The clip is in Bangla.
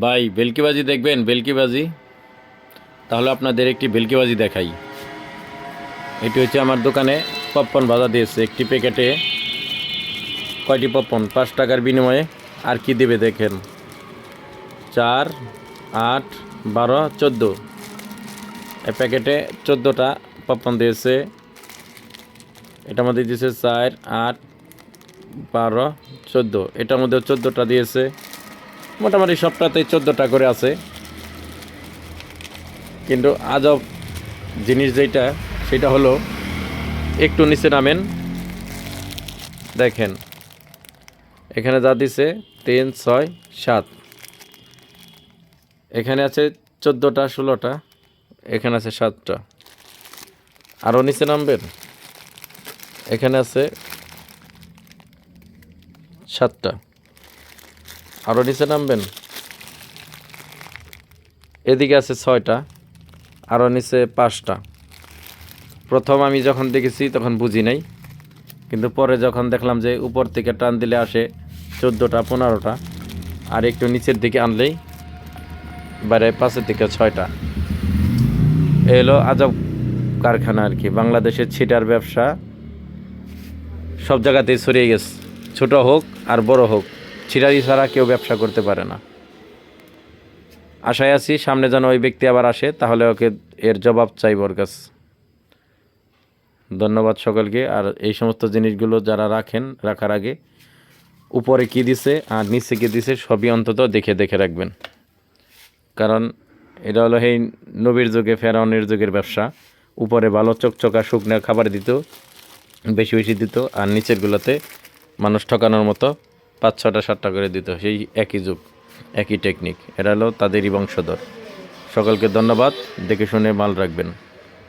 ভাই বেলকিবাজি দেখবেন বেলকিবাজি তাহলে আপনাদের একটি বেলকিবাজি দেখাই। এটি হচ্ছে আমার দোকানে পপকর্ন ভাজা দিয়েছে, একটি প্যাকেটে কয়টি পপকর্ন? পাঁচ টাকার বিনিময়ে। আর কি দেবে দেখেন? চার, আট, বারো, চোদ্দ। এই প্যাকেটে চোদ্দোটা পপকর্ন দিয়েছে। এটার মধ্যে দিয়েছে চার, আট, বারো, চোদ্দ। এটার মধ্যে চোদ্দোটা দিয়েছে। মোটামুটি সবটাতেই চোদ্দোটা করে আছে। কিন্তু আজব জিনিস যেটা, সেটা হলো, একটু নিচে নামেন। দেখেন, এখানে যা দিছে, তিন, ছয়, সাত। এখানে আছে চোদ্দোটা, ষোলোটা, এখানে আছে সাতটা। আরও নিচে নামবেন। এখানে আছে সাতটা। আরও নিচে নামবেন? এদিকে আছে ছয়টা আরও নিচে পাঁচটা। প্রথম আমি যখন দেখেছি তখন বুঝি নাই, কিন্তু পরে যখন দেখলাম যে উপর থেকে টান দিলে আসে চোদ্দোটা, পনেরোটা, আর একটু নিচের দিকে আনলেই বাইরে পাশের দিকে ছয়টা। এ হলো আজব কারখানা আর কি। বাংলাদেশের ছিটার ব্যবসা সব জায়গাতেই ছড়িয়ে গেছে। ছোট হোক আর বড় হোক। ছিটারি ছাড়া কেউ ব্যবসা করতে পারে না। আশায় আছি সামনে যেন ওই ব্যক্তি আবার আসে, তাহলে ওকে এর জবাব চাইব ওর কাছে। ধন্যবাদ সকলকে। আর এই সমস্ত জিনিসগুলো যারা রাখেন, রাখার আগে উপরে কি দিছে আর নিচে কি দিছে সবই অন্তত দেখে দেখে রাখবেন। কারণ এটা হলো এই নবীর যুগে, ফেরাউনের যুগের ব্যবসা। উপরে ভালো চকচকা শুকনো খাবার দিত, বেশি বেশি দিত, আর নিচেরগুলোতে মানুষ ঠকানোর মতো পাঁচ ছটা সাতটা করে দিত। সেই একই যুগ, একই টেকনিক এটা হলো তাদেরই বংশধর। সকলকে ধন্যবাদ। দেখে শুনে মাল রাখবেন।